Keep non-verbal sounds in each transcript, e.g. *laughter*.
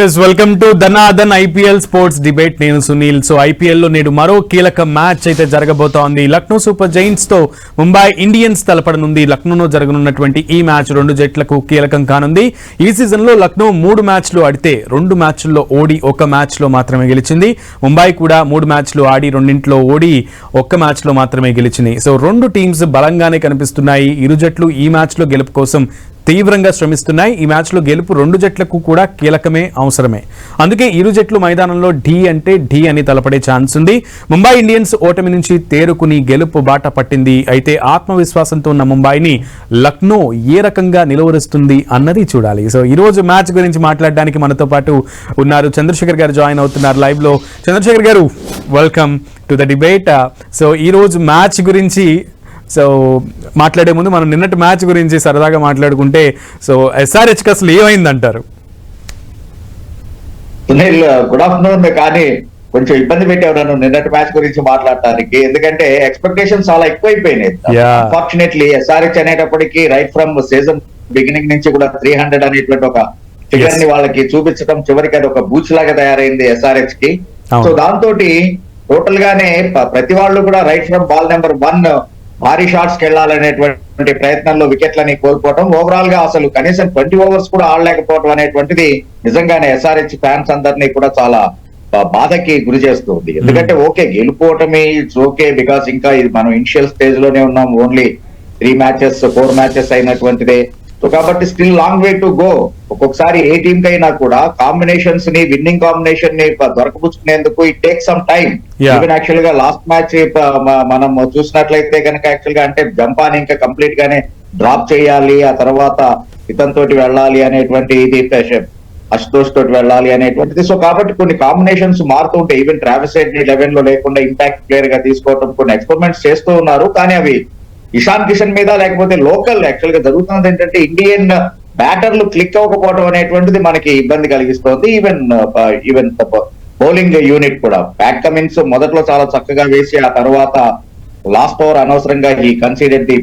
Yes welcome to Dhanadhan IPL sports debate నేను Sunil. So ఐపీఎల్లో నేడు మరో కీలక మ్యాచ్ అయితే జరగబోతోంది. లక్నో సూపర్ జైంట్స్తో ముంబై ఇండియన్స్ తలపడనుంది. లక్నోలో జరగనున్నటువంటి ఈ మ్యాచ్ రెండు జట్లకు కీలకం కానుంది. ఈ సీజన్లో లక్నో మూడు మ్యాచ్లు ఆడితే రెండు మ్యాచ్ల్లో ఓడి ఒక మ్యాచ్లో మాత్రమే గెలిచింది. ముంబై కూడా మూడు మ్యాచ్లు ఆడి రెండింటిలో ఓడి ఒక్క మ్యాచ్లో మాత్రమే గెలిచింది. సో రెండు టీమ్స్ బలంగానే కనిపిస్తున్నాయి. ఇరు జట్లు ఈ మ్యాచ్లో గెలుపు కోసం తీవ్రంగా శ్రమిస్తున్నాయి. ఈ మ్యాచ్లో గెలుపు రెండు జట్లకు కూడా కీలకమే అవసరమే. అందుకే ఇరు జట్లు మైదానంలో ఢీ అంటే ఢీ అని తలపడే ఛాన్స్ ఉంది. ముంబై ఇండియన్స్ ఓటమి నుంచి తేరుకుని గెలుపు బాట పట్టింది. అయితే ఆత్మవిశ్వాసంతో ఉన్న ముంబైని లక్నో ఏ రకంగా నిలువరిస్తుంది అన్నది చూడాలి. సో ఈరోజు మ్యాచ్ గురించి మాట్లాడడానికి మనతో పాటు ఉన్నారు చంద్రశేఖర్ గారు జాయిన్ అవుతున్నారు లైవ్లో. Chandrashekar garu welcome to the debate. So ఈరోజు మ్యాచ్ గురించి సో మాట్లాడే ముందు మనం నిన్నటి మ్యాచ్ గురించి సరదాగా మాట్లాడుకుంటే సో ఎస్ఆర్హెచ్కి అసలు ఏమైందంటారు? సునీల్ గుడ్ ఆఫ్టర్నూన్ కానీ కొంచెం ఇబ్బంది పెట్టావు నన్ను నిన్నటి మ్యాచ్ గురించి మాట్లాడటానికి. ఎందుకంటే ఎక్స్పెక్టేషన్స్ చాలా ఎక్కువైపోయినాయి. అన్ఫార్చునేట్లీ ఎస్ఆర్హెచ్ అనేటప్పటికి రైట్ ఫ్రమ్ సీజన్ బిగినింగ్ నుంచి కూడా త్రీ హండ్రెడ్ అనేటువంటి ఒక ఫిగర్ని వాళ్ళకి చూపించడం చివరికి అది ఒక బూచ్ లాగా తయారైంది ఎస్ఆర్హెచ్కి. సో దాంతో టోటల్ గానే ప్రతి వాళ్ళు కూడా right from ball number one భారీ షాట్స్ వెళ్ళాలనేటువంటి ప్రయత్నంలో వికెట్లని కోల్పోవడం ఓవరాల్గా అసలు కనీసం ట్వంటీ ఓవర్స్ కూడా ఆడలేకపోవడం అనేటువంటిది నిజంగానే ఎస్ఆర్హెచ్ ఫ్యాన్స్ అందరినీ కూడా చాలా బాధకి గురి చేస్తుంది. ఎందుకంటే ఓకే గెలుపోవటమే ఇట్స్ ఓకే బికాస్ ఇంకా ఇది మనం ఇనిషియల్ స్టేజ్లోనే ఉన్నాం. Only three matches four matches అయినటువంటిదే. So కాబట్టి still long way to go ఒక్కొక్కసారి ఏ టీం కైనా కూడా కాంబినేషన్స్ని విన్నింగ్ కాంబినేషన్ని దొరకపుచ్చుకునేందుకు it take some time. Even యాక్చువల్గా లాస్ట్ మ్యాచ్ మనం చూసినట్లయితే కనుక యాక్చువల్గా అంటే జంపాని ఇంకా కంప్లీట్ గానే డ్రాప్ చేయాలి ఆ తర్వాత ఇతనితోటి వెళ్ళాలి అనేటువంటి ఇది అశుతోష్ తోటి వెళ్ళాలి అనేటువంటిది. సో కాబట్టి కొన్ని కాంబినేషన్స్ మారుతూ ఉంటాయి. ఈవెన్ ట్రావెస్ని లెవెన్లో లేకుండా ఇంపాక్ట్ ప్లేయర్గా తీసుకోవడం కొన్ని ఎక్స్పెరిమెంట్స్ చేస్తూ ఉన్నారు. కానీ అవి ఇషాన్ కిషన్ మీద లేకపోతే లోకల్ యాక్చువల్గా జరుగుతున్నది ఏంటంటే ఇండియన్ బ్యాటర్లు క్లిక్ అవ్వకపోవడం అనేటువంటిది మనకి ఇబ్బంది కలిగిస్తోంది. ఈవెన్ ఈవెన్ బౌలింగ్ యూనిట్ కూడా. బ్యాక్ కమిన్స్ మొదట్లో చాలా చక్కగా వేసి ఆ తర్వాత లాస్ట్ ఓవర్ అనవసరంగా ఈ conceded the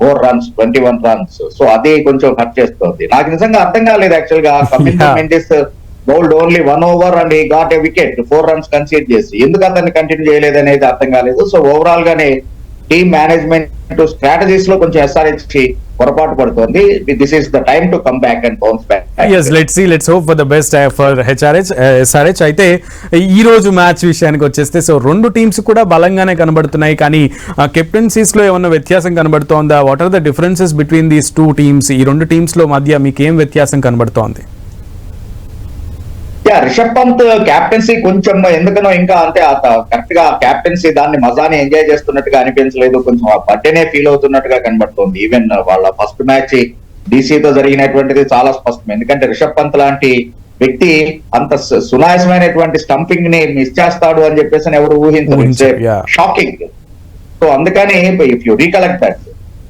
four runs twenty one runs so అది కొంచెం హర్ట్ చేస్తోంది. నాకు నిజంగా అర్థం కాలేదు యాక్చువల్గా. Mendis bowled only one over and he got a wicket four runs concede చేసి. ఎందుకు అతన్ని కంటిన్యూ చేయలేదు అనేది అర్థం కాలేదు. సో ఓవరాల్ గానే టీమ్ మేనేజ్మెంట్ స్ట్రాటజీస్లో కొంచెం ఎస్ఆర్హెచ్ పొరపాటు పడుతోంది. This is the time to come back and bounce back yes let see let's hope for the best for HRH SRH అయితే ఈ రోజు మ్యాచ్ విషయానికి వచ్చేస్తే సో రెండు టీమ్స్ కూడా బలంగానే కనబడుతున్నాయి. కానీ uh, కెప్టెన్సీస్లో ఏమన్నా వ్యత్యాసం కనబడుతోందా? What are the differences between these two teams ఈ రెండు టీమ్స్లో మధ్య మీకు ఏం వ్యత్యాసం కనబడుతోంది? యా రిషబ్ పంత్ క్యాప్టెన్సీ కొంచెం ఎందుకనో ఇంకా అంటే కరెక్ట్గా క్యాప్టెన్సీ దాన్ని మజాని ఎంజాయ్ చేస్తున్నట్టుగా అనిపించలేదు. కొంచెం ఆ బర్త్డేనే ఫీల్ అవుతున్నట్టుగా కనబడుతుంది. ఈవెన్ వాళ్ళ ఫస్ట్ మ్యాచ్తో జరిగినటువంటిది చాలా స్పష్టం. ఎందుకంటే రిషబ్ పంత్ లాంటి వ్యక్తి అంత సునాయాసమైనటువంటి స్టంపింగ్ని మిస్ చేస్తాడు అని చెప్పేసి ఎవరు ఊహించరు. షాకింగ్ సో అందుకని if you recollect that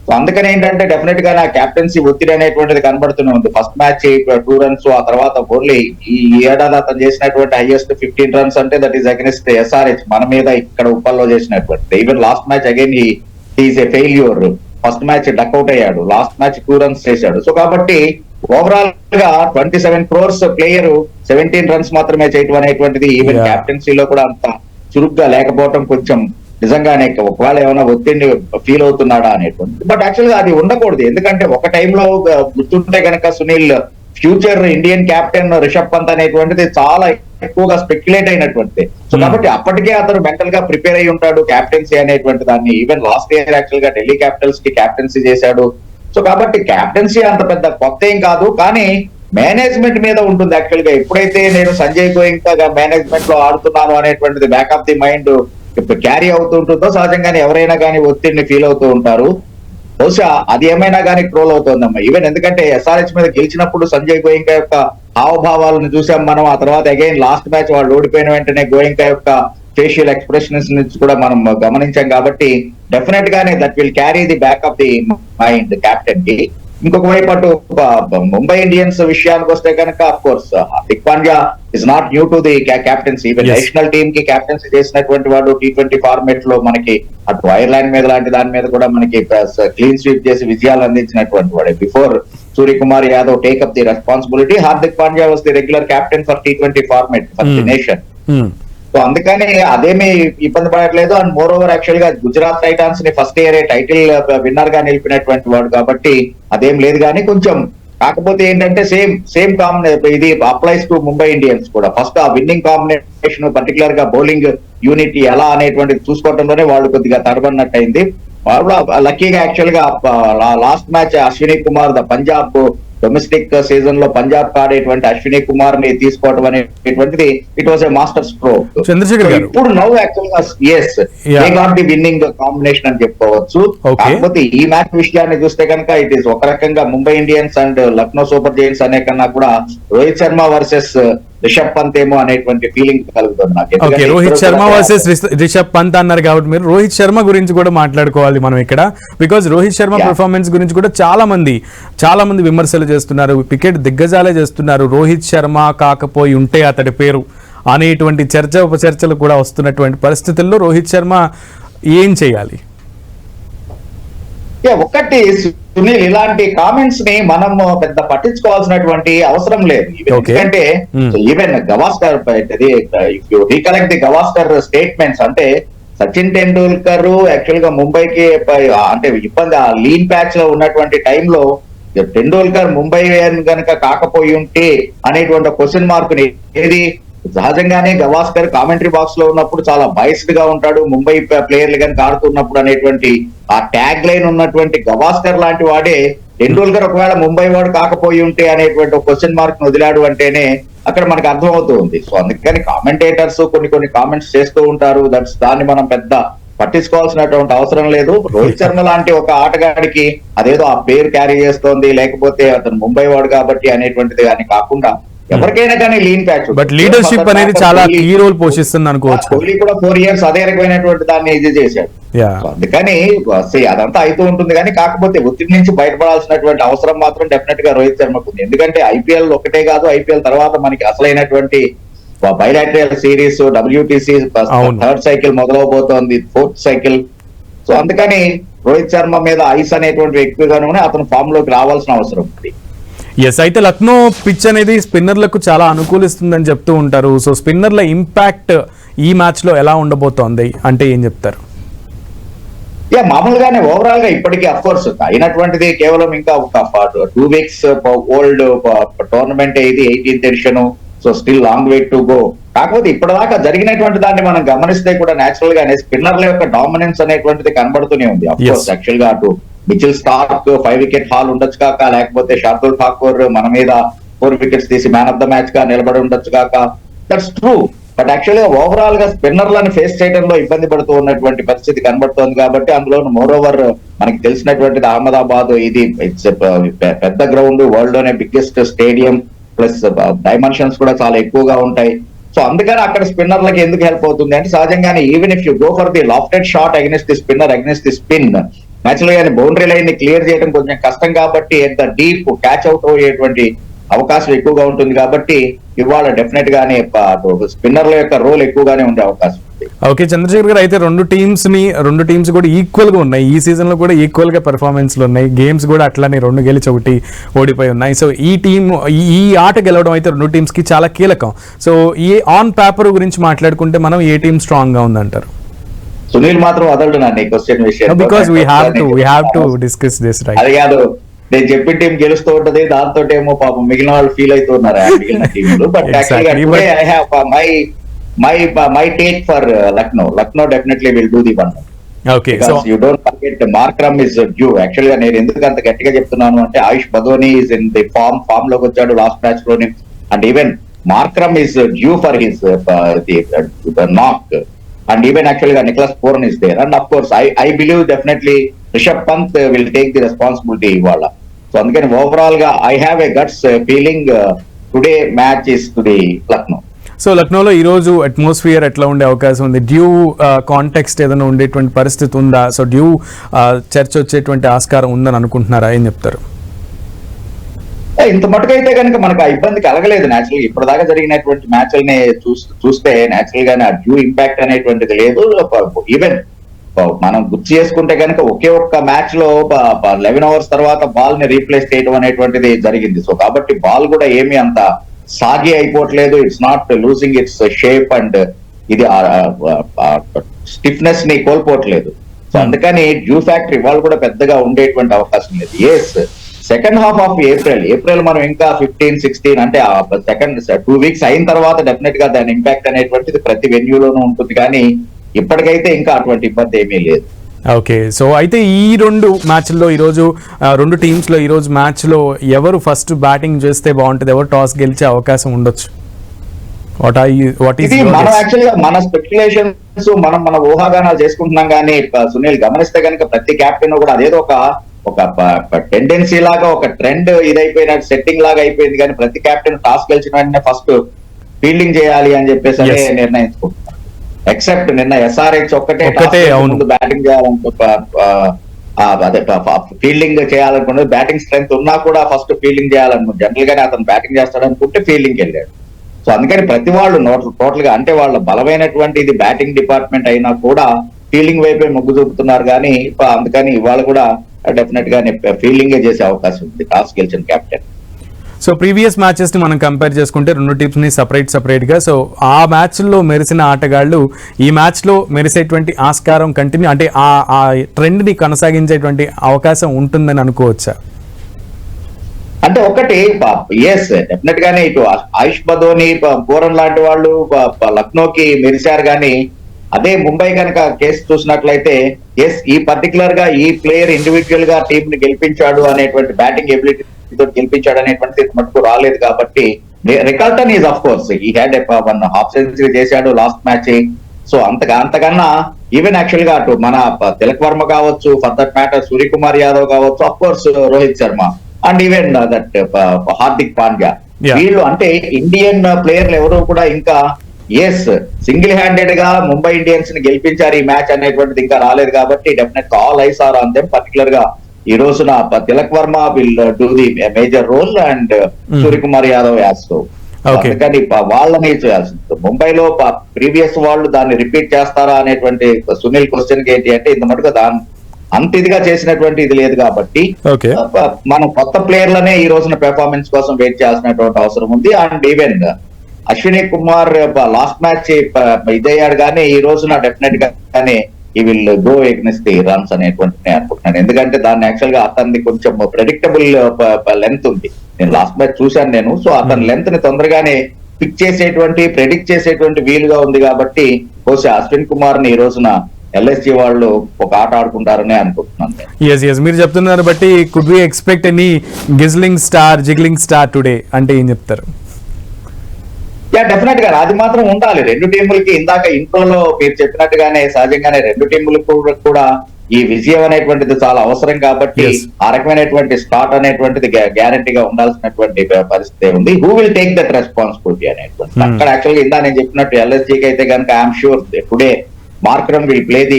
so అందుకని ఏంటంటే డెఫినెట్గా నా క్యాప్టెన్సీ ఒత్తిడి అనేటువంటిది కనబడుతూనే ఉంది. ఫస్ట్ మ్యాచ్ టూ రన్స్ ఆ తర్వాత ఓన్లీ ఈ ఏడాది అతను చేసినటువంటి హైయెస్ట్ ఫిఫ్టీన్ రన్స్ అంటే దట్ ఈస్ అగెన్స్ట్ ఎస్ఆర్హెచ్ మన మీద ఇక్కడ ఉప్పల్లో చేసినటువంటి even last match again is a failure first match duck out అయ్యాడు. లాస్ట్ మ్యాచ్ టూ రన్స్ చేశాడు. సో కాబట్టి ఓవరాల్గా twenty seven crores player seventeen runs మాత్రమే చేయటం అనేటువంటిది ఈవెన్. క్యాప్టెన్సీలో కూడా అంత చురుగ్గా లేకపోవడం కొంచెం నిజంగానే ఒకవేళ ఏమైనా ఒత్తిడిని ఫీల్ అవుతున్నాడా అనేటువంటి బట్ యాక్చువల్గా అది ఉండకూడదు. ఎందుకంటే ఒక టైంలో గుర్తుంటే కనుక Sunil future Indian captain Rishabh Pant అనేటువంటిది చాలా ఎక్కువగా స్పెక్యులేట్ అయినటువంటిది. So Hmm. కాబట్టి అప్పటికే అతను మెంటల్గా ప్రిపేర్ అయి ఉంటాడు క్యాప్టెన్సీ అనేటువంటి దాన్ని. ఈవెన్ లాస్ట్ ఇయర్ యాక్చువల్గా ఢిల్లీ క్యాపిటల్స్కి క్యాప్టెన్సీ చేశాడు. సో కాబట్టి క్యాప్టెన్సీ అంత పెద్ద కొత్త ఏం కాదు. కానీ మేనేజ్మెంట్ మీద ఉంటుంది యాక్చువల్గా. ఎప్పుడైతే నేను సంజయ్ గోయింగ్ మేనేజ్మెంట్లో ఆడుతున్నాను అనేటువంటిది బ్యాక్ ఆఫ్ ది మైండ్ ఇప్పుడు క్యారీ అవుతుంటుందో సహజంగానే ఎవరైనా కానీ ఒత్తిడిని ఫీల్ అవుతూ ఉంటారు. బహుశా అది ఏమైనా కానీ ట్రోల్ అవుతోందమ్మా. ఈవెన్ ఎందుకంటే ఎస్ఆర్హెచ్ మీద గెలిచినప్పుడు సంజయ్ గోయింక యొక్క హావభావాలను చూసాం మనం. ఆ తర్వాత అగైన్ లాస్ట్ మ్యాచ్ వాళ్ళు ఓడిపోయిన వెంటనే గోయింక యొక్క ఫేషియల్ ఎక్స్ప్రెషన్స్ నుంచి కూడా మనం గమనించాం కాబట్టి డెఫినెట్ గానే that will carry the back of the mind క్యాప్టెన్కి. ఇంకొక వైపు అటు ముంబై ఇండియన్స్ విషయానికి వస్తే కనుక of course Hardik Pandya is not new to the captaincy even. National టీమ్కి క్యాప్టెన్సీ చేసినటువంటి వాడు టీ ట్వంటీ ఫార్మేట్లో మనకి అటు ఐర్లాండ్ మీద లాంటి దాని మీద కూడా మనకి క్లీన్ స్వీప్ చేసి విజయాలు అందించినటువంటి వాడే before Suryakumar Yadav take up the responsibility Hardik Pandya was the regular captain for T twenty format for the. Nation. So అందుకని అదేమీ ఇబ్బంది పడట్లేదు. అండ్ మోర్ ఓవర్ యాక్చువల్గా గుజరాత్ టైటాన్స్ని ఫస్ట్ ఇయర్ టైటిల్ uh, విన్నర్గా నిలిపినటువంటి వాడు కాబట్టి అదేం లేదు. కానీ కొంచెం కాకపోతే ఏంటంటే సేమ్ సేమ్ కాంబినేషన్ ఇది అప్లైస్ టు ముంబై ఇండియన్స్ కూడా. ఫస్ట్ ఆ విన్నింగ్ కాంబినేషన్ పర్టికులర్గా బౌలింగ్ యూనిట్ ఎలా అనేటువంటిది చూసుకోవడంలోనే వాళ్ళు కొద్దిగా తడబడినట్టు అయింది లక్కీగా యాక్చువల్గా uh, last match Ashwini Kumar the Punjab domestic సీజన్లో పంజాబ్ ఆడేటువంటి అశ్విని కుమార్ని తీసుకోవడం అనేటువంటిది it was a master stroke Chandrashekar garu. ఇప్పుడు నవ్ యాక్చువల్గా yes Yeah. They got the winning combination అని చెప్పుకోవచ్చు. కాకపోతే ఈ మ్యాచ్ విషయాన్ని చూస్తే కనుక ఇట్ ఈస్ ఒక రకంగా Mumbai Indians and Lucknow super giants అనే కన్నా కూడా రోహిత్ శర్మ వర్సెస్ రిషబ్ పంత్ ఏమో అనేటువంటి ఫీలింగ్ కలుగుతుంది నాకు. రోహిత్ శర్మ వర్సెస్ రిషబ్ పంత్ అన్నారు కాబట్టి మీరు రోహిత్ శర్మ గురించి కూడా మాట్లాడుకోవాలి మనం ఇక్కడ. బికాజ్ రోహిత్ శర్మ. పర్ఫార్మెన్స్ గురించి కూడా చాలా మంది చాలా మంది విమర్శలు చేస్తున్నారు. క్రికెట్ దిగ్గజాలే చేస్తున్నారు. రోహిత్ శర్మ కాకపోయి ఉంటే అతడి పేరు అనేటువంటి చర్చ ఉపచర్చలు కూడా వస్తున్నటువంటి పరిస్థితుల్లో రోహిత్ శర్మ ఏం చేయాలి? ఒకటి సునీల్ ఇలాంటి కామెంట్స్ని మనం పెద్ద పట్టించుకోవాల్సినటువంటి అవసరం లేదు. ఎందుకంటే. Even Gavaskar recollect the Gavaskar statements అంటే సచిన్ టెండూల్కర్ యాక్చువల్గా ముంబైకి అంటే ఇబ్బంది ఆ లీన్ ప్యాచ్లో ఉన్నటువంటి టైంలో టెండూల్కర్ ముంబై గనక కాకపోయి ఉంటే అనేటువంటి క్వశ్చన్ మార్క్ ఏది సహజంగానే గవాస్కర్ కామెంటరీ బాక్స్లో ఉన్నప్పుడు చాలా బయస్డ్గా ఉంటాడు. ముంబై ప్లేయర్లు కనుక ఆడుతున్నప్పుడు అనేటువంటి ఆ ట్యాగ్ లైన్ ఉన్నటువంటి గవాస్కర్ లాంటి వాడే టెండూల్కర్ ఒకవేళ ముంబై వాడు కాకపోయి ఉంటే అనేటువంటి క్వశ్చన్ మార్క్ వదిలాడు అంటేనే అక్కడ మనకు అర్థమవుతూ ఉంది. సో అందుకని కామెంటేటర్స్ కొన్ని కొన్ని కామెంట్స్ చేస్తూ ఉంటారు. దట్స్ దాన్ని మనం పెద్ద పట్టించుకోవాల్సినటువంటి అవసరం లేదు. రోహిత్ శర్మ లాంటి ఒక ఆటగాడికి అదేదో ఆ పేరు క్యారీ చేస్తోంది. లేకపోతే అతను ముంబై వాడు కాబట్టి అనేటువంటిది కానీ కాకుండా ఎవరికైనా కానీ లీన్ ప్యాచ్ బట్ లీడర్షిప్ అనేది చాలా కీ రోల్ పోషిస్తుంది అనుకోవచ్చు. కోహ్లీ కూడా ఫోర్ ఇయర్స్ అదే రకమైనటువంటి దాన్ని ఇది చేశాడు. అందుకని అదంతా అవుతూ ఉంటుంది కానీ కాకపోతే ఒత్తిడి నుంచి బయటపడాల్సినటువంటి అవసరం మాత్రం డెఫినెట్గా రోహిత్ శర్మకు ఉంది. ఎందుకంటే ఐపీఎల్ ఒకటే కాదు ఐపీఎల్ తర్వాత మనకి అసలైనటువంటి bilateral series WTC. Third cycle మొదలవబోతోంది fourth cycle so అందుకని రోహిత్ శర్మ మీద ఐస్ అనేటువంటి ఎక్కువగానే అతను ఫామ్లోకి రావాల్సిన అవసరం ఉంది. ఎస్ అయితే లక్నో పిచ్ అనేది స్పిన్నర్లకు చాలా అనుకూలిస్తుందని చెప్తూ ఉంటారు. సో స్పిన్నర్ల ఇంపాక్ట్ ఈ మ్యాచ్లో ఎలా ఉండబోతోంది? అంటే ఏం చెప్తారు? యా మామూలుగానే ఓవరాల్గా ఇప్పటికీ అఫ్ కోర్స్ అయినటువంటిది కేవలం ఇంకా ఒక టూ వీక్స్ ఓల్డ్ టోర్నమెంట్ ఇది eighteenth edition so still long wait to go కాకపోతే ఇప్పటిదాకా జరిగినటువంటి దాన్ని మనం గమనిస్తే కూడా నేచురల్ గానే స్పిన్నర్ల యొక్క డామినెన్స్ అనేటువంటిది కనబడుతూనే ఉంది. అఫ్. కోర్స్ యాక్చువల్గా అటు Mitchell Starc five wicket haul ఉండొచ్చు కాక లేకపోతే షార్దుల్ ఠాకూర్ మన మీద ఫోర్ వికెట్స్ తీసి మ్యాన్ ఆఫ్ ద మ్యాచ్గా నిలబడి ఉండొచ్చు కాక. దట్స్ ట్రూ బట్ యాక్చువల్లీ ఓవరాల్గా స్పిన్నర్లను ఫేస్ చేయడంలో ఇబ్బంది పడుతూ ఉన్నటువంటి పరిస్థితి కనబడుతోంది కాబట్టి అందులో మోర్ ఓవర్ మనకి తెలిసినటువంటిది అహ్మదాబాద్. ఇది ఇట్స్ పెద్ద గ్రౌండ్ వరల్డ్లోనే బిగ్గెస్ట్ స్టేడియం ప్లస్ డైమెన్షన్స్ కూడా చాలా ఎక్కువగా ఉంటాయి. సో అందుకని అక్కడ స్పిన్నర్లకి ఎందుకు హెల్ప్ అవుతుంది అంటే సహజంగానే even if you go for the lofted shot against the spinner against the spin natural గానే బౌండరీ లైన్ని క్లియర్ చేయడం కొంచెం కష్టం కాబట్టి ఎంత డీప్ క్యాచ్ అవుట్ అయ్యేటువంటి అవకాశం ఎక్కువగా ఉంటుంది కాబట్టి ఇవాళ డెఫినెట్ గానే స్పిన్నర్ల యొక్క రోల్ ఎక్కువగానే ఉండే అవకాశం ఓకే చంద్రశేఖర్ గారు అయితే రెండు టీమ్స్ని రెండు టీమ్స్ కూడా ఈక్వల్గా ఉన్నాయి. ఈ సీజన్లో కూడా ఈక్వల్గా పెర్ఫార్మెన్స్లు ఉన్నాయి. గేమ్స్ కూడా అట్లానే రెండు గెలిచి ఒకటి ఓడిపోయి ఉన్నాయి. సో ఈ టీమ్ ఈ ఆట గెలవడం అయితే రెండు టీమ్స్కి చాలా కీలకం. సో ఈ ఆన్ పేపర్ గురించి మాట్లాడుకుంటే మనం ఏ టీం స్ట్రాంగ్గా ఉందంటారు? సునీల్ మాత్రం వదలడు నన్ను ఈ క్వశ్చన్ విషయం because we have to we have to discuss this right అది కాదు. నేను చెప్పిన టీం గెలుస్తూ ఉంటది దాంతో ఏమో పాపం మిగిలిన వాళ్ళు ఫీల్ అవుతున్నారు *laughs* మిగిలిన టీంలు but but- I have my my my take for Lucknow Lucknow definitely will do the one okay you don't forget Markram is due యాక్చువల్గా నేను ఎందుకు అంత గట్టిగా చెప్తున్నాను అంటే Ayush Badoni is in the form ఫామ్లోకి వచ్చాడు last మ్యాచ్లోని. And even Markram is due for his knock and even యాక్చువల్గా Nicholas Pooran is there and of course I I believe definitely Rishabh Pant will take the responsibility ఇవాళ. So అందుకని ఓవరాల్గా I have a guts feeling today match is to the Lucknow so లక్నోలో ఈ రోజు atmosphere ఎట్లా ఉండే అవకాశం ఉంది? డ్యూ కాంటెక్స్ట్ uh, ఏదైనా ఉండేటువంటి పరిస్థితి ఉందా? సో డ్యూ చర్చ వచ్చేటువంటి ఆస్కారం ఉందని అనుకుంటున్నారా? ఏం చెప్తారు? ఇంత మటుకైతే కనుక మనకు ఆ ఇబ్బంది కలగలేదు నేచురల్ ఇప్పటిదాకా జరిగినటువంటి మ్యాచ్లని చూస్తే నేచురల్ గానే ఆ డ్యూ ఇంపాక్ట్ అనేటువంటిది లేదు. ఈవెన్ మనం గుర్తు చేసుకుంటే కనుక ఒకే ఒక్క మ్యాచ్లో లెవెన్ అవర్స్ తర్వాత బాల్ని రీప్లేస్ చేయడం అనేటువంటిది జరిగింది. సో కాబట్టి బాల్ కూడా ఏమీ అంత సాగి అయిపోవట్లేదు. It's not losing its shape and ఇది స్టిఫ్నెస్ని కోల్పోవట్లేదు. సో అందుకని డ్యూ ఫ్యాక్టరీ వాళ్ళు కూడా పెద్దగా ఉండేటువంటి అవకాశం లేదు. As second half of April April మనం ఇంకా ఫిఫ్టీన్ సిక్స్టీన్ అంటే సెకండ్ టూ వీక్స్ అయిన తర్వాత డెఫినెట్గా దాని ఇంపాక్ట్ అనేటువంటిది ప్రతి వెన్యూలోనూ ఉంటుంది. కానీ ఇప్పటికైతే ఇంకా అటువంటి ఇబ్బంది ఏమీ లేదు. ఓకే సో అయితే ఈ రెండు మ్యాచ్ల్లో ఈరోజు రెండు టీమ్స్లో ఈరోజు మ్యాచ్లో ఎవరు ఫస్ట్ బ్యాటింగ్ చేస్తే బాగుంటుంది? ఎవరు టాస్ గెలిచే అవకాశం ఉండొచ్చు? వాట్ ఆర్ వాట్ ఇది మనం యాక్చువల్గా మన స్పెక్యులేషన్స్ మనం మన ఊహాగానాలు చేసుకుంటున్నాం. కానీ సునీల్ గమనిస్తే కనుక ప్రతి క్యాప్టెన్ కూడా అదేదో ఒక ఒక టెండెన్సీ లాగా ఒక ట్రెండ్ ఇదైపోయినట్టు సెట్టింగ్ లాగా అయిపోయింది కానీ ప్రతి క్యాప్టెన్ టాస్ గెలిచిన వెంటనే ఫస్ట్ ఫీల్డింగ్ చేయాలి అని చెప్పేసి. నిర్ణయించుకుంటున్నారు ఎక్సెప్ట్ నిన్న ఎస్ఆర్హెచ్ ఒక్కటే. బ్యాటింగ్ చేయాలనుకో ఆ, అదే ఫీల్డింగ్ చేయాలనుకున్నది బ్యాటింగ్ స్ట్రెంత్ ఉన్నా కూడా ఫస్ట్ ఫీల్డింగ్ చేయాలనుకుంటు జనరల్ గానే అతను బ్యాటింగ్ చేస్తాడు అనుకుంటే ఫీల్డింగ్ వెళ్ళాడు సో అందుకని ప్రతి వాళ్ళు టోటల్గా అంటే వాళ్ళ బలమైనటువంటి ఇది బ్యాటింగ్ డిపార్ట్మెంట్ అయినా కూడా ఫీల్డింగ్ వైపే మొగ్గు చూపుతున్నారు కానీ అందుకని ఇవాళ కూడా డెఫినెట్గా ఫీల్డింగ్ చేసే అవకాశం ఉంది టాస్ గెలిచిన కెప్టెన్ సో ప్రీవియస్ మ్యాచెస్ని మనం కంపేర్ చేసుకుంటే రెండు టీమ్స్ని సపరేట్ సపరేట్గా. సో ఆ మ్యాచ్లో మెరిసిన ఆటగాళ్ళు ఈ మ్యాచ్లో మెరిసేటువంటి ఆస్కారం కంటిన్యూ అంటే ఆ ఆ ట్రెండ్ని కొనసాగించేటువంటి అవకాశం ఉంటుందని అనుకోవచ్చా? అంటే ఒకటి ఎస్ డెఫినెట్ గానే ఇటు ఆయుష్ బదోని ప- పూరన్ లాంటి వాళ్ళు లక్నోకి మెరిశారు కానీ అదే ముంబై కనుక కేసు చూసినట్లయితే ఎస్ ఈ పర్టికులర్గా ఈ ప్లేయర్ ఇండివిజువల్గా టీం ని గెలిపించాడు అనేటువంటి బ్యాటింగ్ ఎబిలిటీ తోటి గెలిపించాడు అనేటువంటిది మటుకు రాలేదు కాబట్టి Rickelton is of course he had one half century చేశాడు లాస్ట్ మ్యాచ్ సో అంతగా అంతకన్నా ఈవెన్ యాక్చువల్గా అటు మన తిలక్ వర్మ కావచ్చు for that matter Suryakumar Yadav కావచ్చు of course Rohit Sharma. And even that Hardik Pandya. వీళ్ళు అంటే ఇండియన్ ప్లేయర్లు ఎవరు కూడా ఇంకా ఎస్ సింగిల్ హ్యాండెడ్గా ముంబై ఇండియన్స్ని గెలిపించారు ఈ మ్యాచ్ అనేటువంటిది ఇంకా రాలేదు కాబట్టి definite all eyes are on them పర్టికులర్గా ఈ రోజున Tilak Varma will do the major role and. Suryakumar Yadav యాస్తో Okay. అందుకని వాళ్ళని చేయాల్సింది. ముంబైలో ప్రీవియస్ వాళ్ళు దాన్ని రిపీట్ చేస్తారా అనేటువంటి సునీల్ క్వశ్చన్ ఏంటి అంటే ఇంత మటుకు దాని అంత ఇదిగా చేసినటువంటి ఇది లేదు కాబట్టి మనం కొత్త ప్లేయర్లనే ఈ రోజున పెర్ఫార్మెన్స్ కోసం వెయిట్ చేయాల్సినటువంటి అవసరం ఉంది. And even Ashwini Kumar last match ఇదయ్యాడు కానీ ఈ రోజున డెఫినెట్ గానే he will go against the runs అనేటువంటి నేను అనుకుంటున్నాను. ఎందుకంటే దాన్ని యాక్చువల్గా అతన్ని కొంచెం ప్రెడిక్టబుల్ లెంత్ ఉంది. నేను లాస్ట్ మ్యాచ్ చూశాను నేను. సో అతని లెంత్ని తొందరగానే పిక్ చేసేటువంటి ప్రెడిక్ట్ చేసేటువంటి వీలుగా ఉంది కాబట్టి బహుశా అశ్విన్ కుమార్ని ఈ రోజున ఎల్ఎస్జి వాళ్ళు ఒక ఆట ఆడుకుంటారని అనుకుంటున్నాను నేను. ఎస్ ఎస్ మీరు చెప్తున్నారు బట్టి could we expect any sizzling star sizzling star today అంటే ఏం చెప్తారు? యా డెఫినెట్గా అది మాత్రం ఉండాలి రెండు టీములకి ఇందాక ఇంట్రోలో మీరు చెప్పినట్టుగానే సహజంగానే రెండు టీములకు కూడా ఈ విజయం అనేటువంటిది చాలా అవసరం కాబట్టి. ఆ రకమైనటువంటి స్టార్ట్ అనేటువంటిది గ్యారంటీగా ఉండాల్సినటువంటి పరిస్థితి ఉంది who will take that responsibility అనేటువంటి. అక్కడ యాక్చువల్గా ఇందా నేను చెప్పినట్టు ఎల్ఎస్జీకి అయితే కనుక I'm sure today Markram will play the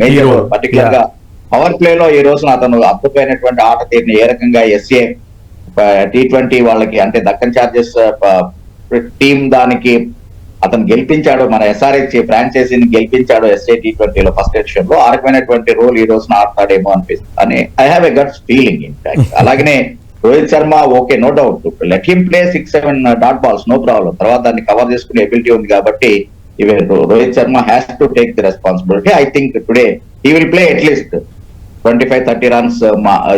major. పర్టికులర్గా పవర్ ప్లే లో ఈ రోజున అతను అద్భుతమైనటువంటి ఆట తీరుని ఏ రకంగా ఎస్ఏ టీ ట్వంటీ వాళ్ళకి అంటే దక్కన్ చార్జెస్ టీం దానికి అతను గెలిపించాడు మన ఎస్ఆర్హెచ్ ఫ్రాంచైజీని గెలిపించాడు ఎస్ఏ టీ ట్వంటీలో ఫస్ట్ ఎడిషన్లో ఆ రకమైనటువంటి రోల్ ఈ రోజున ఆడతాడేమో అనిపిస్తుంది. అని I have a guts feeling in fact అలాగనే Rohit Sharma okay no doubt let him play six seven dot balls no problem తర్వాత దాన్ని కవర్ చేసుకునే ఎబిలిటీ ఉంది కాబట్టి even Rohit Sharma has to take the responsibility I think today he will play at least twenty five thirty runs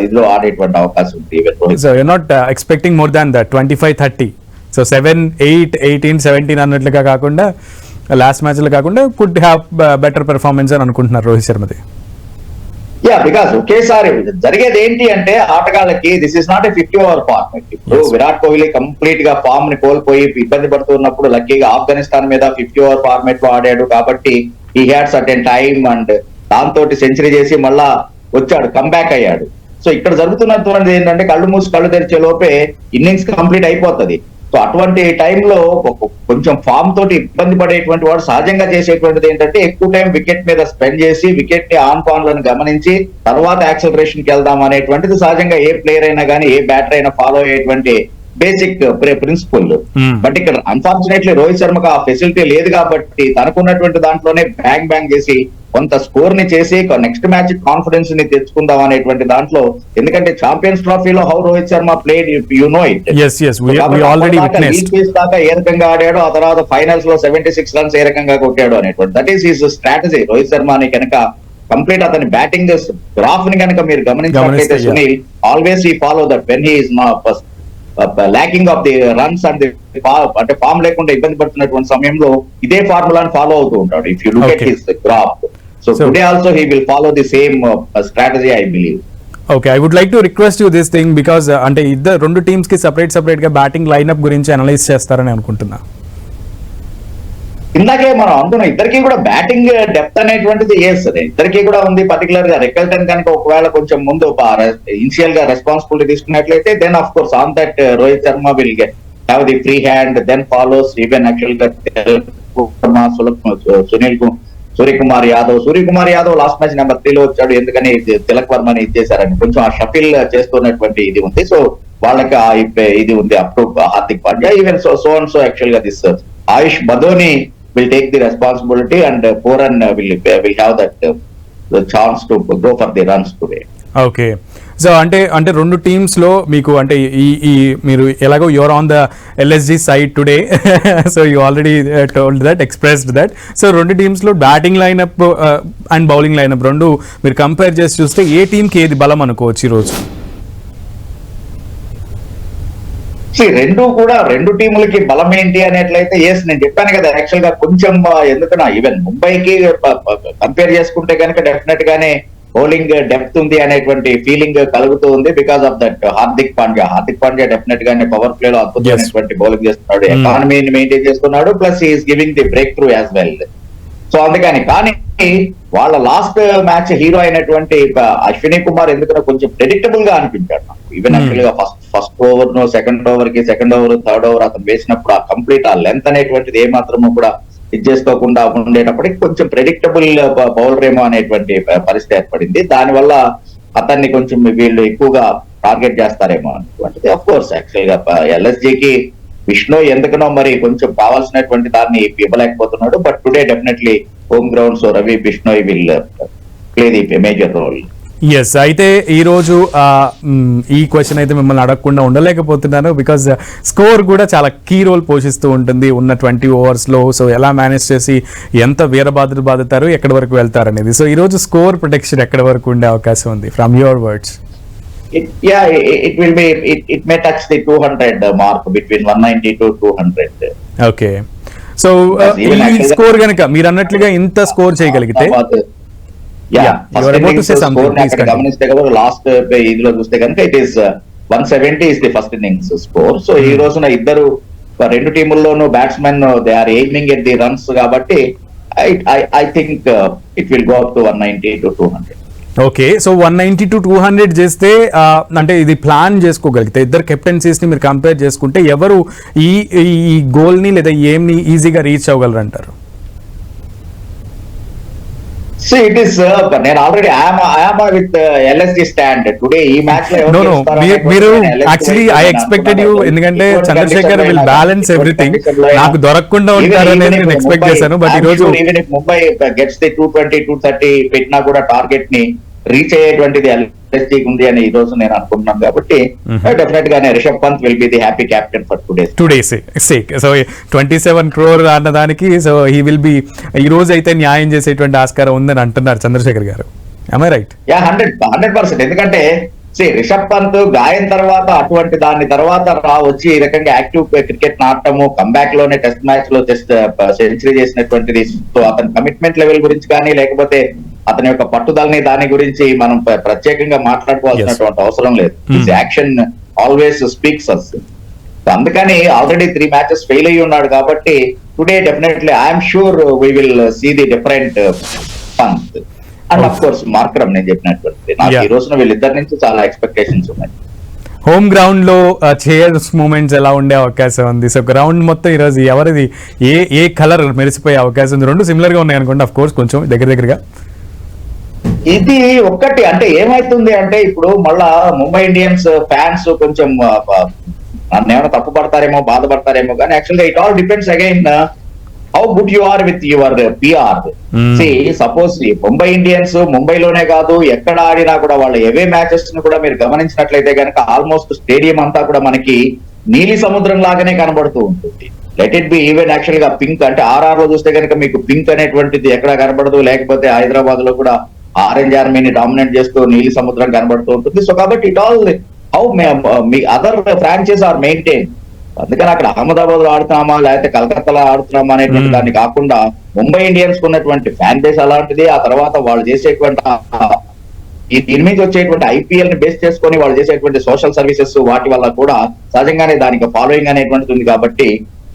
ఇదిలో ఆడేటువంటి అవకాశం ఉంది even Rohit not expecting more than twenty five thirty so seven eight eighteen seventeen అన్నట్లుగా కాకుండా last మ్యాచ్లో కాకుండా could have better performance అని అనుకుంటున్నారు రోహిత్ శర్మది. యా బికాస్ ఒకేసారి జరిగేది ఏంటి అంటే ఆటగాళ్ళకి this is not a fifty over format ఇప్పుడు. విరాట్ కోహ్లీ కంప్లీట్గా ఫామ్ని కోల్పోయి ఇబ్బంది పడుతున్నప్పుడు లక్కీగా ఆఫ్ఘనిస్తాన్ మీద ఫిఫ్టీ ఓవర్ ఫార్మేట్లో ఆడాడు కాబట్టి ఈ హ్యాడ్ సర్టెన్ టైం అండ్ దాంతో సెంచరీ చేసి మళ్ళా వచ్చాడు కంబ్యాక్ అయ్యాడు. సో ఇక్కడ జరుగుతున్నటువంటి ఏంటంటే కళ్ళు మూసి కళ్ళు తెరిచే లోపే ఇన్నింగ్స్ కంప్లీట్ అయిపోతది. సో అటువంటి టైంలో కొంచెం ఫామ్ తోటి ఇబ్బంది పడేటువంటి వాడు సహజంగా చేసేటువంటిది ఏంటంటే ఎక్కువ టైం వికెట్ మీద స్పెండ్ చేసి వికెట్ని ఆన్ పాన్లను గమనించి తర్వాత యాక్సలరేషన్కి వెళ్దాం అనేటువంటిది సహజంగా ఏ ప్లేయర్ అయినా కానీ ఏ బ్యాటర్ అయినా ఫాలో అయ్యేటువంటి బేసిక్ ప్రిన్సిపల్. బట్ ఇక్కడ అన్ఫార్చునేట్లీ రోహిత్ శర్మకు ఆ ఫెసిలిటీ లేదు కాబట్టి తనకున్నటువంటి దాంట్లోనే బ్యాంగ్ బ్యాంగ్ చేసి కొంత స్కోర్ని చేసి నెక్స్ట్ మ్యాచ్ కాన్ఫిడెన్స్ని తెచ్చుకుందాం అనేటువంటి దాంట్లో ఎందుకంటే ఛాంపియన్స్ ట్రోఫీలో how Rohit Sharma played you know it దాకా ఏ రకంగా ఆడాడు ఆ తర్వాత ఫైనల్స్లో సెవెంటీ సిక్స్ రన్స్ ఏ రకంగా కొట్టాడు అనేటువంటి. That is his strategy Rohit Sharma అని కనుక కంప్లీట్ అతని బ్యాటింగ్ గ్రాఫ్ని కనుక మీరు గమనించినట్లయితే. Sunil always he follow that when he is lacking of the runs and అంటే ఫామ్ లేకుండా ఇబ్బంది పడుతున్నటువంటి సమయంలో ఇదే ఫార్ములాని ఫాలో అవుతూ ఉంటాడు. If you look at. His graph so today also he will follow the same strategy I believe okay I would like to request you this thing because అంటే ఇద్దరు రెండు టీమ్స్కి సపరేట్ సపరేట్గా బ్యాటింగ్ లైన్అప్ గురించి analyse చేస్తారని అనుకుంటున్నా. ఇందాకే మనం అనుకున్నాం ఇద్దరికి కూడా బ్యాటింగ్ డెప్త్ అనేటువంటిది వేస్తుంది ఇద్దరికి కూడా ఉంది పర్టికులర్గా రికల్టన్ కనుక ఒకవేళ కొంచెం ముందు ఇనిషియల్గా రెస్పాన్సిబిలిటీ తీసుకున్నట్లయితే then of course on that Rohit Sharma will get have the free hand then follows even యాక్చువల్గా సునీల్ కు- Suryakumar Yadav Suryakumar Yadav last match number three లో వచ్చాడు ఎందుకని ఇది తిలక్ వర్మని ఇచ్చేసారని కొంచెం ఆ షఫిల్ uh, చేస్తున్నటువంటి ఇది ఉంది. సో వాళ్ళకి ఇది ఉంది approve Hardik Pandya even so so and so యాక్చువల్గా this uh, Ayush Badoni will take the responsibility and Pooran will will have that chance to go for the runs today okay so అంటే అంటే రెండు టీమ్స్లో మీకు అంటే ఈ ఈ మీరు ఎలాగో you're on the LSG side today so you already told that expressed that so రెండు టీమ్స్లో batting lineup and bowling lineup రెండు మీరు కంపేర్ చేసి చూస్తే ఏ టీమ్కి ఏది బలం అనుకోవచ్చు ఈ రోజు See, రెండు కూడా రెండు టీములకి బలం ఏంటి అనేట్లయితే ఎస్ నేను చెప్పాను కదా యాక్చువల్గా కొంచెం ఎందుకన్నా ఈవెన్ ముంబైకి కంపేర్ చేసుకుంటే కనుక డెఫినెట్ గానే బౌలింగ్ డెప్త్ ఉంది అనేటువంటి ఫీలింగ్ కలుగుతూ ఉంది because of that Hardik Pandya. Hardik Pandya definite గానే పవర్ ప్లే లో అద్భుతమైనటువంటి బౌలింగ్ చేస్తున్నాడు. Hmm. ఎకానమీని మెయింటైన్ చేస్తున్నాడు plus is giving the breakthrough as well so అందుకని కానీ వాళ్ళ లాస్ట్ మ్యాచ్ హీరో అయినటువంటి అశ్విని కుమార్ ఎందుకంటే కొంచెం ప్రెడిక్టబుల్గా అనిపించాడు నాకు. Even Hmm. యాక్చువల్గా first first over no second ఓవర్కి second over third over అతను వేసినప్పుడు ఆ కంప్లీట్ ఆ లెంత్ అనేటువంటిది ఏ మాత్రము కూడా ఇది చేసుకోకుండా ఉండేటప్పటికి కొంచెం ప్రెడిక్టబుల్ బౌలర్ ఏమో అనేటువంటి పరిస్థితి ఏర్పడింది. దానివల్ల అతన్ని కొంచెం వీళ్ళు ఎక్కువగా టార్గెట్ చేస్తారేమో అనేటువంటిది. అఫ్ కోర్స్ యాక్చువల్గా ఎల్ఎస్జి కి విష్ణు ఎందుకనో మరి కొంచెం కావాల్సినటువంటి దాన్ని ఇవ్వలేకపోతున్నాడు but today definitely home ground so Ravi Bishnoi will play the major role yes అయితే ఈ రోజు ఈ క్వశ్చన్ అయితే మిమ్మల్ని అడగకుండా ఉండలేకపోతున్నాను బికాజ్ స్కోర్ uh, కూడా చాలా కీ రోల్ పోషిస్తూ ఉంటుంది ఉన్న ట్వంటీ ఓవర్స్లో సో ఎలా మేనేజ్ చేసి ఎంత వీరబాదులు బాధితారు ఎక్కడి వరకు వెళ్తారు అనేది సో ఈ రోజు స్కోర్ ప్రొటెక్షన్ ఎక్కడి వరకు ఉండే అవకాశం ఉంది? From your words yeah it will be it may touch the two hundred mark between one ninety to two hundred okay so ఈ స్కోర్ కనుక మీరు అన్నట్లుగా ఇంత స్కోర్ చేయగలిగితే? Yeah Yeah, you are about to say something, please continue. గమనిస్తే last ఇదిలో చూస్తే కనుక it is one seventy is the first innings score so ఈ Hmm. రోజున ఇద్దరు రెండు టీముల్లోనూ batsmen they are aiming at the runs కాబట్టి I think it will go up to one ninety to two hundred okay so one ninety to two hundred చేస్తే అంటే ఇది plan చేసుకోగలిగితే ఇద్దరు కెప్టెన్సీస్ని మీరు కంపేర్ చేసుకుంటే ఎవరు ఈ ఈ- గోల్ని లేదా ఈ ఈజీగా రీచ్ అవ్వగలరు అంటారు సో ఇట్ ఇస్ నేను already with LSG stand today ఈ మ్యాచ్లో మీరు యాక్చువల్లీ ఐ ఎక్స్పెక్టెడ్ యూ. ఎందుకంటే చంద్రశేఖర్ విల్ బ్యాలెన్స్ ఎవ్రీథింగ్ నాకు దొరకకుండా ఉంటారు అనేది నేను ఎక్స్పెక్ట్ చేశాను బట్ ఈ రోజు Mumbai gets the two twenty two thirty పెట్టినా కూడా టార్గెట్ని రీచ్ అయ్యేటువంటిది ఎల్ఎస్జీ ఉంది అని ఈ రోజు నేను అనుకుంటున్నాను కాబట్టి. డెఫినెట్ గానే Rishabh Pant will be the happy captain for today two days sake so twenty seven crore అన్నదానికి సో హీ విల్ బి ఈ రోజు అయితే న్యాయం చేసేటువంటి ఆస్కారం ఉందని అంటున్నారు Chandrashekar garu. Right yeah hundred hundred percent ఎందుకంటే see రిషబ్ పంత్ గాయం తర్వాత అటువంటి దాని తర్వాత రా వచ్చి ఈ రకంగా యాక్టివ్ క్రికెట్ ఆడటము కంబ్యాక్లోనే టెస్ట్ మ్యాచ్లో జస్ట్ సెంచరీ చేసినటువంటిది సో అతని కమిట్మెంట్ లెవెల్ గురించి కానీ లేకపోతే అతని యొక్క పట్టుదలని దాని గురించి మనం ప్ర- ప్రత్యేకంగా మాట్లాడుకోవాల్సినటువంటి అవసరం లేదు. యాక్షన్ ఆల్వేస్ స్పీక్స్ అస్ అందుకని ఆల్రెడీ త్రీ మ్యాచెస్ ఫెయిల్ అయ్యి ఉన్నాడు కాబట్టి today definitely I'm sure we will see the different and of course Markram నేను చెప్పినటువంటి నాకు. ఈ రోజున వీళ్ళిద్దరి నుంచి చాలా ఎక్స్పెక్టేషన్స్ ఉన్నాయి. హోమ్ గ్రౌండ్లో చైర్స్ మూమెంట్స్ ఎలా ఉండే అవకాశం ఉంది? సో గ్రౌండ్ మొత్తం ఈరోజు ఎవరిది? ఏ ఏ కలర్ మెరిసిపోయే అవకాశం ఉంది? రెండు సిమిలర్గా ఉన్నాయి అనుకోండి అఫ్ కోర్స్ కొంచెం దగ్గర దగ్గరగా. ఇది ఒక్కటి అంటే ఏమైతుంది అంటే ఇప్పుడు మళ్ళా ముంబై ఇండియన్స్ ఫ్యాన్స్ కొంచెం నన్ను ఏమైనా తప్పు పడతారేమో బాధపడతారేమో కానీ యాక్చువల్గా it all depends again how good you are with your PR Hmm. Suppose Mumbai Indians ముంబైలోనే కాదు ఎక్కడ ఆడినా కూడా వాళ్ళ ఎవే మ్యాచెస్ను కూడా మీరు గమనించినట్లయితే కనుక ఆల్మోస్ట్ స్టేడియం అంతా కూడా మనకి నీలి సముద్రం లాగానే కనబడుతూ ఉంటుంది. లెట్ ఇట్ బి ఈవెన్ యాక్చువల్గా పింక్ అంటే ఆర్ఆర్లో చూస్తే కనుక మీకు పింక్ అనేటువంటిది ఎక్కడ కనబడదు లేకపోతే హైదరాబాద్లో కూడా ఆరెంజ్ ఆర్మీని డామినేట్ చేస్తూ నీలి సముద్రం కనబడుతూ ఉంటుంది. సో కాబట్టి it all how me other franchise are maintain అందుకని అక్కడ అహ్మదాబాద్లో ఆడుతున్నామా లేకపోతే కలకత్తాలో ఆడుతున్నామా అనేటువంటి. దాన్ని కాకుండా ముంబై ఇండియన్స్ ఉన్నటువంటి ఫ్యాన్ బేస్ అలాంటిది ఆ తర్వాత వాళ్ళు చేసేటువంటి ఈ దీని నుంచి వచ్చేటువంటి ఐపీఎల్ని బేస్ చేసుకొని వాళ్ళు చేసేటువంటి సోషల్ సర్వీసెస్ వాటి వల్ల కూడా సహజంగానే దానికి ఫాలోయింగ్ అనేటువంటిది ఉంది కాబట్టి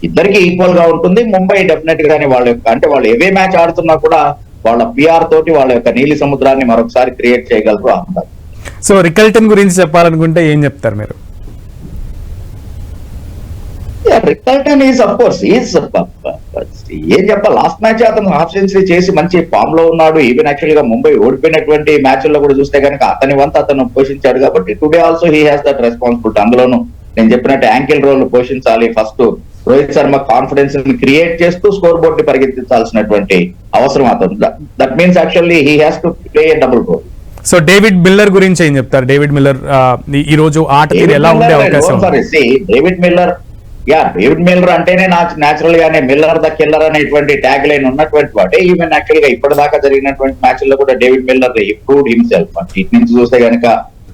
ఇద్దరికి ఈక్వల్గా ఉంటుంది. ముంబై డెఫినెట్ గానే వాళ్ళ యొక్క అంటే వాళ్ళు ఎవే మ్యాచ్ ఆడుతున్నా కూడా వాళ్ళ పిఆర్ తోటి వాళ్ళ యొక్క నీలి సముద్రాన్ని మరొకసారి క్రియేట్ చేయగలరు అంటారు సో రికల్టన్ గురించి చెప్పాలనుకుంటే ఏం చెప్తారు మీరు? Rickelton is of course is ఏం చెప్పాలి? లాస్ట్ మ్యాచ్ అతను హాఫ్ సెంచరీ చేసి మంచి ఫామ్లో ఉన్నాడు. ఈవెన్ యాక్చువల్గా ముంబై ఓడిపోయినటువంటి మ్యాచ్లో కూడా చూస్తే కనుక అతని వంత అతను పోషించాడు కాబట్టి today also he has that responsibility అందులోను నేను చెప్పినట్టు యాంకిల్ రోల్ పోషించాలి. ఫస్ట్ రోహిత్ శర్మ కాన్ఫిడెన్స్ని క్రియేట్ చేస్తూ స్కోర్ బోర్డ్ని పరిగెత్తించాల్సినటువంటి అవసరం అతను. That means actually he has to play double role so David Miller గురించి ఏం చెప్తారు? డేవిడ్ మిల్లర్ ఆ, ఈ- రోజు ఆట తీరు ఎలా ఉండే అవకాశం? David Miller yeah David Miller అంటేనే న్యాచురల్ గానే మిల్లర్ ద కిల్లర్ అనేటువంటి ట్యాగ్ లైన్ ఉన్నటువంటి వాడే. ఈవెన్ యాక్చువల్గా ఇప్పటిదాకా జరిగినటువంటి మ్యాచ్లో కూడా డేవిడ్ మిల్లర్ ఇంప్రూవ్డ్ హిమ్సెల్ఫ్ ఇటు నుంచి చూస్తే కనుక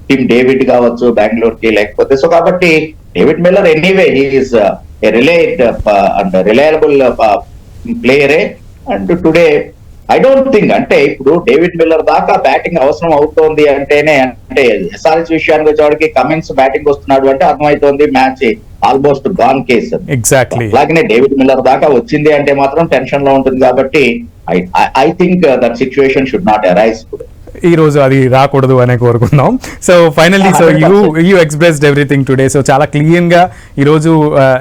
టీమ్ డేవిడ్ కావచ్చు బెంగళూరు కి లేకపోతే సో కాబట్టి David Miller anyway he's relate and reliable ప్లేయరే and today I don't think అంటే ఇప్పుడు డేవిడ్ మిల్లర్ దాకా బ్యాటింగ్ అవసరం అవుతోంది అంటేనే అంటే ఎస్ఆర్ఎస్ విషయానికి వచ్చేవాడికి కమిన్స్ బ్యాటింగ్ వస్తున్నాడు అంటే అర్థమవుతోంది match almost gone case exactly అలాగనే డేవిడ్ మిల్లర్ దాకా వచ్చింది అంటే మాత్రం టెన్షన్లో ఉంటుంది కాబట్టి I I think that situation should not arise ఇప్పుడు ఈ రోజు అది రాకూడదు అనే కోరుకుందాం. So finally so you you expressed everything today so చాలా క్లీన్గా ఈ రోజు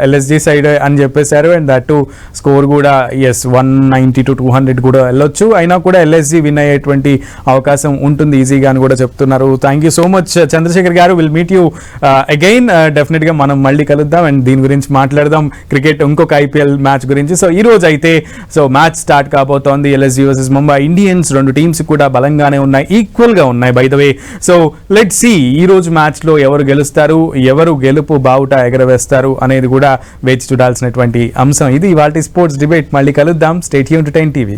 ఎల్ఎస్జి సైడ్ అని చెప్పేశారు. అండ్ దట్ టు స్కోర్ కూడా as one ninety to two hundred కూడా వెళ్ళొచ్చు. అయినా కూడా ఎల్ఎస్జి విన్ అయ్యేటువంటి అవకాశం ఉంటుంది. ఈజీగా అని కూడా చెప్తున్నారు. Thank you so much Chandrashekar garu. Will meet you again డెఫినెట్గా మనం మళ్ళీ కలుద్దాం. అండ్ దీని గురించి మాట్లాడదాం. క్రికెట్ ఇంకొక ఐపీఎల్ మ్యాచ్ గురించి. సో ఈ రోజు అయితే సో మ్యాచ్ స్టార్ట్ కాబోతోంది. ఎల్ఎస్జి వర్సెస్ ముంబై ఇండియన్స్ రెండు టీమ్స్ కూడా బలంగానే ఉన్నాయి. ఈక్వల్గా ఉన్నాయి by the way so let see ఈ రోజు ఎవరు గెలుస్తారు ఎవరు గెలుపు బావుట ఎగరవేస్తారు అనేది కూడా వేచి చూడాల్సినటువంటి అంశం. ఇది వాటి స్పోర్ట్స్ డిబేట్ మళ్ళీ కలుద్దాం. స్టేట్ యూన్ టెన్ టీవీ